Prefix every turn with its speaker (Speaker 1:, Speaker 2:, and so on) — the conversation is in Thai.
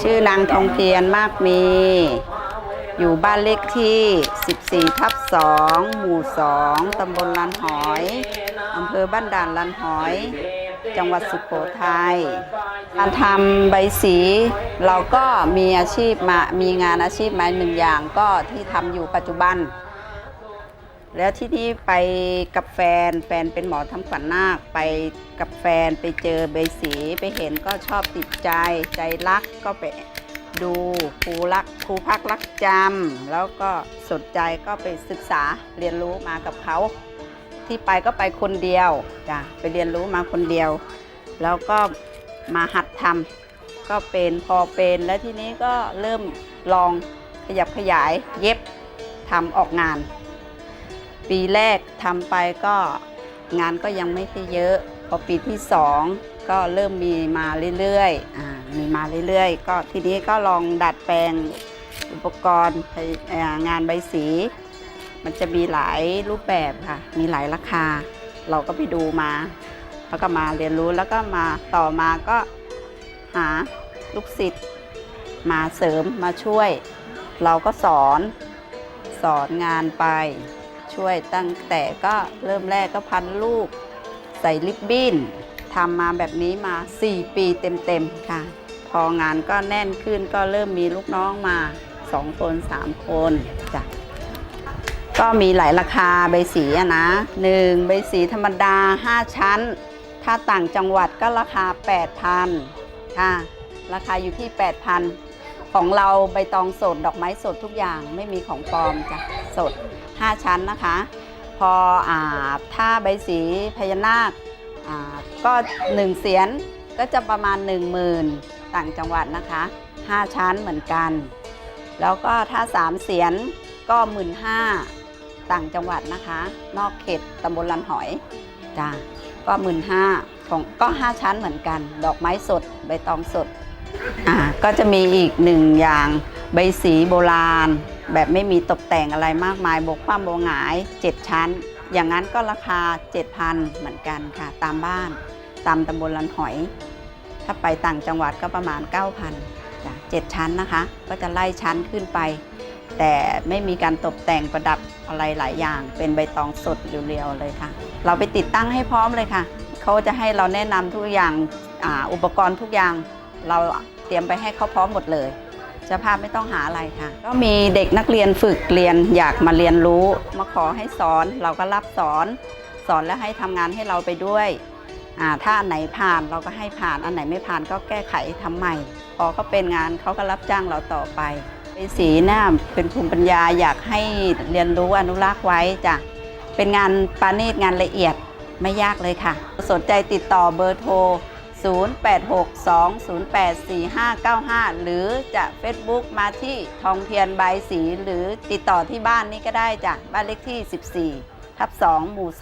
Speaker 1: ชื่อนางทองเพียรมากมี อยู่บ้านเลขที่ 14 ทับ 2 หมู่ 2 ตำบลลันหอย อำเภอบ้านด่านลันหอย จังหวัดสุโขทัย การทำใบสี เราก็มีอาชีพมา มีงานอาชีพมาหนึ่งอย่างก็ที่ทำอยู่ปัจจุบัน แล้วที่นี่ไปกับแฟนแฟนเป็นหมอทำขวัญนาคไปกับแฟนไปเจอใบสีไปเห็นก็ชอบติดใจใจรักก็ไปดูครูรักครูพักรักจำแล้วก็สนใจก็ไปศึกษาเรียนรู้มากับเขา ที่ไปก็ไปคนเดียวจ้ะไปเรียนรู้มาคนเดียว แล้วก็มาหัดทำก็เป็นพอเป็นแล้วทีนี้ก็เริ่มลองขยับขยายเย็บทำออกงาน ปีแรกทำไปก็งานก็ยังไม่ค่อยเยอะ พอปีที่สองก็เริ่มมีมาเรื่อยๆอ่มีมาเรื่อยๆ ก็ทีนี้ก็ลองดัดแปลงอุปกรณ์งานใบสี มันจะมีหลายรูปแบบค่ะ มีหลายราคา เราก็ไปดูมา แล้วก็มาเรียนรู้แล้วก็มาต่อมาก็หาลูกศิษย์มาเสริมมาช่วย เราก็สอนสอนงานไป ช่วยตั้งแต่ก็เริ่มแรกก็พันลูก ใส่ลิปบิ้นทำมาแบบนี้มา 4 ปีเต็มๆค่ะ พองานก็แน่นขึ้นก็เริ่มมีลูกน้องมา 2 คน 3 คนจ้ะก็มีหลายราคาใบสีอะนะหนึ่งใบสีธรรมดา 5 ชั้น ถ้าต่างจังหวัดก็ราคา 8,000 ค่ะ ราคาอยู่ที่ 8,000 ของเราใบตองสดดอกไม้สดทุกอย่างไม่มีของปลอมจ้ะสด 5 ชั้นนะคะ พออาถ้าใบสีพญานาคอ่าก็1เสียนก็จะประมาณ 10,000 ต่างจังหวัดนะคะ 5 ชั้นเหมือนกัน แล้วก็ถ้า 3 เสียนก็15,000ต่างจังหวัดนะคะ นอกเขตตำบลลันหอยจ้าก็ 15,000ของก็ 5 ชั้นเหมือนกัน ดอกไม้สด ใบตองสด อ่าก็จะมีอีกหนึ่งอย่างใบสีโบราณ แบบไม่มีตกแต่งอะไรมากมายบกคว่ำโบหงาย 7 ชั้น อย่างนั้นก็ราคา 7,000 เหมือนกันค่ะ ตามบ้านตามตำบลลันหอย ถ้าไปต่างจังหวัดก็ประมาณ 9,000จ้ะ7ชั้นนะคะ ก็จะไล่ชั้นขึ้นไป แต่ไม่มีการตกแต่งประดับอะไรหลายอย่าง เป็นใบตองสดเรียวๆเลยค่ะ เราไปติดตั้งให้พร้อมเลยค่ะ เขาจะให้เราแนะนำทุกอย่างอาอุปกรณ์ทุกอย่างเรา เตรียมไปให้เขาพร้อมหมดเลยเจ้าภาพไม่ต้องหาอะไรค่ะ ก็มีเด็กนักเรียนฝึกเรียนอยากมาเรียนรู้ มาขอให้สอนเราก็รับสอน สอนแล้วให้ทำงานให้เราไปด้วยถ้าอันไหนผ่านเราก็ให้ผ่านอันไหนไม่ผ่านก็แก้ไขทำใหม่พอเขาเป็นงานเขาก็รับจ้างเราต่อไปใบสีน่าเป็นภูมิปัญญาอยากให้เรียนรู้อนุรักษ์ไว้จ้ะเป็นงานปาณีตงานละเอียดไม่ยากเลยค่ะ สนใจติดต่อเบอร์โทร 0862084595 หรือจะเฟซบุ๊กมาที่ทองเทียนใบสี หรือติดต่อที่บ้านนี่ก็ได้จ้ะ บ้านเลขที่ 14 ทับ 2 หมู่ 2